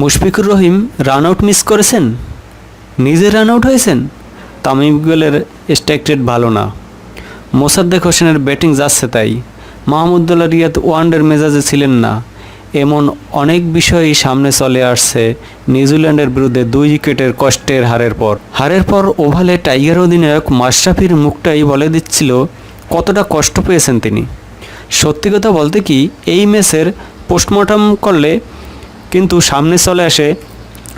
Mushfiqur Rahim run out miss করেছেন? নিজে run out হয়েছেন? তামিম ইকবালের স্ট্রাইক রেট ভালো না। মোসাদ্দেক হোসেনের ব্যাটিং যাচ্ছে তাই। মাহমুদুল্লাহ রিয়াদ ওয়ানডের মেজাজে ছিলেন না। এমন অনেক বিষয়ই সামনে চলে আসছে নিউজিল্যান্ডের বিরুদ্ধে দুই উইকেটের কষ্টের হারের পর। হারের পর ওভালে টাইগার অধিনায়ক মাশরাফির মুখটাই বলে দিচ্ছিল, কতটা কষ্ট পেয়েছেন তিনি। সত্যি কথা বলতে কি, এই ম্যাচের পোস্টমর্টম করলে কিন্তু সামনে চলে আসে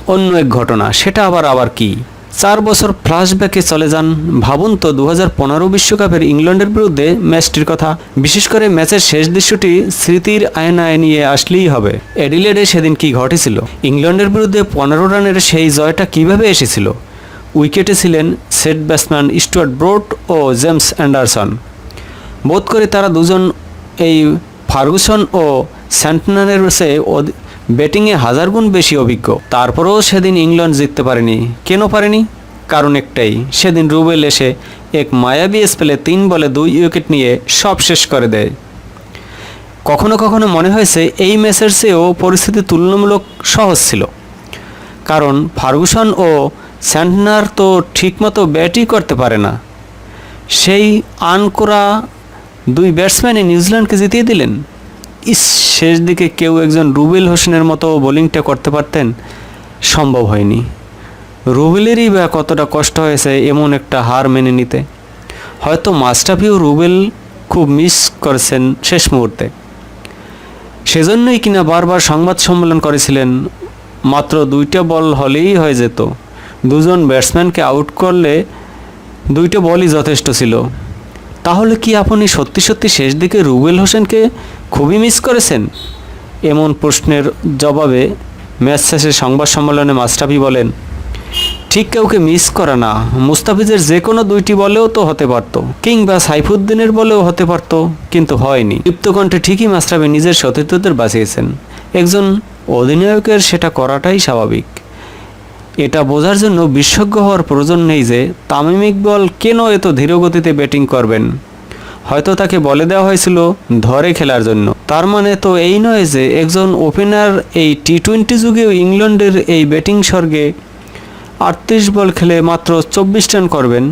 অন্য এক ঘটনা। সেটা আবার আবার কি? চার বছর ফ্ল্যাশব্যাকে চলে যান। ভাবুন তো দু হাজার বিশ্বকাপের ইংল্যান্ডের বিরুদ্ধে ম্যাচটির কথা। বিশেষ করে ম্যাচের শেষ দৃশ্যটি স্মৃতির আয়নায় নিয়ে আসলেই হবে। এডিলেডে সেদিন কি ঘটেছিল? ইংল্যান্ডের বিরুদ্ধে পনেরো রানের সেই জয়টা কীভাবে এসেছিল? উইকেটে ছিলেন সেট ব্যাটসম্যান স্টুয়ার্ট ব্রোট ও জেমস অ্যান্ডারসন। বোধ করে তারা দুজন এই ফার্গুসন ও স্যান্টনারের চেয়ে অধি- ব্যাটিংয়ে হাজার গুণ বেশি অভিজ্ঞ। তারপরেও সেদিন ইংল্যান্ড জিততে পারেনি। কেন পারেনি? কারণ একটাই, সেদিন রুবেল এসে এক মায়াবী স্পেলে তিন বলে দুই উইকেট নিয়ে সব শেষ করে দেয়। কখনো কখনো মনে হয়েছে এই ম্যাচের চেয়েও পরিস্থিতি তুলনামূলক সহজ ছিল। কারণ ফার্গুসন ও স্যান্টনার তো ঠিকমতো ব্যাটই করতে পারে না। সেই আনকোরা দুই ব্যাটসম্যানই নিউজিল্যান্ডকে জিতিয়ে দিলেন। ইস শেষ দিকে কেউ একজন রুবেল হোসেনের মতো বোলিংটা করতে পারতেন? সম্ভব হয়নি। রুবেলেরই বা কতটা কষ্ট হয়েছে এমন একটা হার মেনে নিতে। হয়তো মাস্টাফিও রুবেল খুব মিস করেছেন শেষ মুহূর্তে। সেজন্যই কিনা বারবার সংবাদ সম্মেলন করেছিলেন, মাত্র দুইটা বল হলেই হয়ে যেত। দুজন ব্যাটসম্যানকে আউট করলে দুইটা বলই যথেষ্ট ছিল। তাহলে কি আপনি সত্যি সত্যি শেষ দিকে রুবেল হোসেনকে খুবই মিস করেছেন? এমন প্রশ্নের জবাবে ম্যাচ শেষে সংবাদ সম্মেলনে মাস্টাফি বলেন, ঠিক কাউকে মিস করা না। মুস্তাফিজের যে কোনো দুইটি বলেও তো হতে পারত, কিংবা সাইফুদ্দিনের বলেও হতে পারত, কিন্তু হয়নি। দীপ্তকণ্ঠে ঠিকই মাস্টাফি নিজের সতীর্থদের বাঁচিয়েছেন। একজন অধিনায়কের সেটা করাটাই স্বাভাবিক। এটা বোঝার জন্য বিশেষজ্ঞ হওয়ার প্রয়োজন নেই যে তামিম ইকবল কেন এত ধীরগতিতে ব্যাটিং করবেন। হয়তো তাকে বলে দেওয়া হয়েছিল ধরে খেলার জন্য। তার মানে তো এই নয় যে একজন ওপেনার এই টি টোয়েন্টি যুগেও ইংল্যান্ডের এই ব্যাটিং স্বর্গে আটত্রিশ বল খেলে মাত্র চব্বিশ রান করবেন।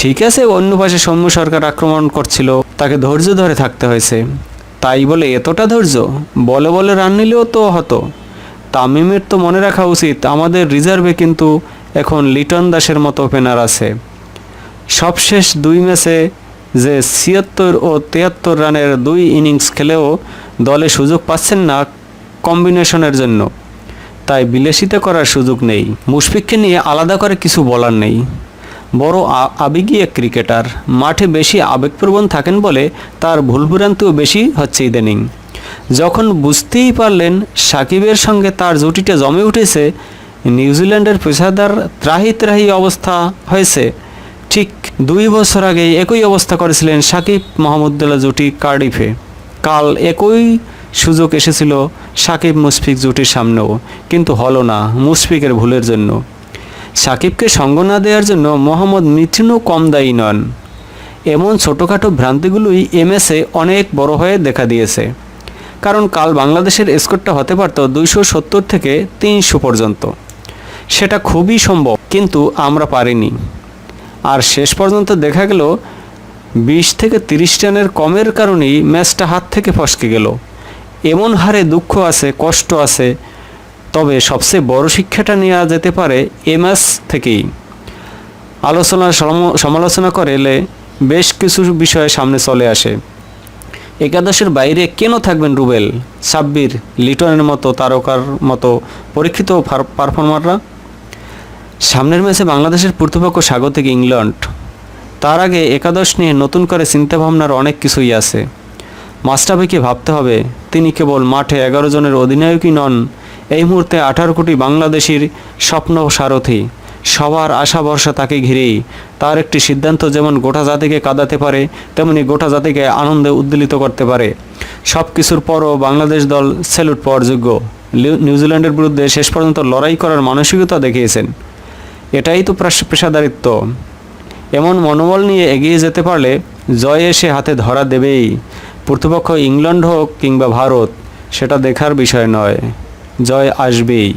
ঠিক আছে, অন্য পাশে সৌম্য সরকার আক্রমণ করছিল, তাকে ধৈর্য ধরে থাকতে হয়েছে। তাই বলে এতটা ধৈর্য? বলে বলে রান নিলেও তো হতো। তামিমের তো মনে রাখা উচিত, আমাদের রিজার্ভে কিন্তু এখন লিটন দাসের মতো ওপেনার আছে। সবশেষ দুই ম্যাচে যে ছিয়াত্তর ও তিয়াত্তর রানের দুই ইনিংস খেলেও দলে সুযোগ পাচ্ছেন না কম্বিনেশনের জন্য। তাই বিলাসিতা করার সুযোগ নেই। মুশফিককে নিয়ে আলাদা করে কিছু বলার নেই। বড় আবেগী এক ক্রিকেটার মাঠে বেশি আবেগপ্রবণ থাকেন বলে তার ভুলভ্রান্তিও বেশি হচ্ছে ইদানিং। যখন বুঝতেই পারলেন সাকিবের সঙ্গে তার জুটিটা জমে উঠেছে, নিউজিল্যান্ডের পেশাদার ত্রাহি ত্রাহি অবস্থা হয়েছে। ঠিক দুই বছর আগে একই অবস্থা করেছিলেন সাকিব মাহমুদুল্লাহ জুটি কার্ডিফে। কাল একই সুযোগ এসেছিল সাকিব মুশফিক জুটির সামনেও, কিন্তু হলো না মুশফিকের ভুলের জন্য। সাকিবকে সঙ্গ না দেওয়ার জন্য মোহাম্মদ মিঠুনও কম দায়ী নন। এমন ছোটোখাটো ভ্রান্তিগুলোই এমএসে অনেক বড় হয়ে দেখা দিয়েছে। কারণ কাল বাংলাদেশের স্কোরটা হতে পারত দুইশো সত্তর থেকে তিনশো পর্যন্ত। সেটা খুবই সম্ভব, কিন্তু আমরা পারিনি। আর শেষ পর্যন্ত দেখা গেল, বিশ থেকে তিরিশ রানের কমের কারণেই ম্যাচটা হাত থেকে ফসকে গেল। এমন হারে দুঃখ আছে, কষ্ট আছে, তবে সবচেয়ে বড় শিক্ষাটা নেওয়া যেতে পারে এ ম্যাচ থেকেই। আলোচনা সম- সমালোচনা করলে বেশ কিছু বিষয় সামনে চলে আসে। একাদশের বাইরে কেন থাকবেন রুবেল? সাব্বির, লিটনের মতো তারকার মতো পরীক্ষিত ফার- পারফর্মাররা? সামনের ম্যাচে বাংলাদেশের প্রতিপক্ষ স্বাগতিক ইংল্যান্ড তার আগে একাদশ নিয়ে নতুন করে চিন্তাভাবনার অনেক কিছুই আছে। মাস্টারবিকে ভাবতে হবে, তিনি কেবল মাঠে এগারো জনের অধিনায়কই নন, এই মুহূর্তে আঠারো কোটি বাংলাদেশির স্বপ্ন সারথি। সবার আশা ভরসা তাকে ঘিরেই। তার একটি সিদ্ধান্ত যেমন গোটা জাতিকে কাঁদাতে পারে, তেমনি গোটা জাতিকে আনন্দে উদ্দোলিত করতে পারে। সব কিছুর পরও বাংলাদেশ দল স্যালুট পাওয়ার যোগ্য। নিউজিল্যান্ডের বিরুদ্ধে শেষ পর্যন্ত লড়াই করার মানসিকতা দেখিয়েছেন। এটাই তো পেশাদারিত্ব। এমন মনোবল নিয়ে এগিয়ে যেতে পারলে জয় এসে হাতে ধরা দেবেই। প্রতিপক্ষ ইংল্যান্ড হোক কিংবা ভারত, সেটা দেখার বিষয় নয়। জয় আসবেই।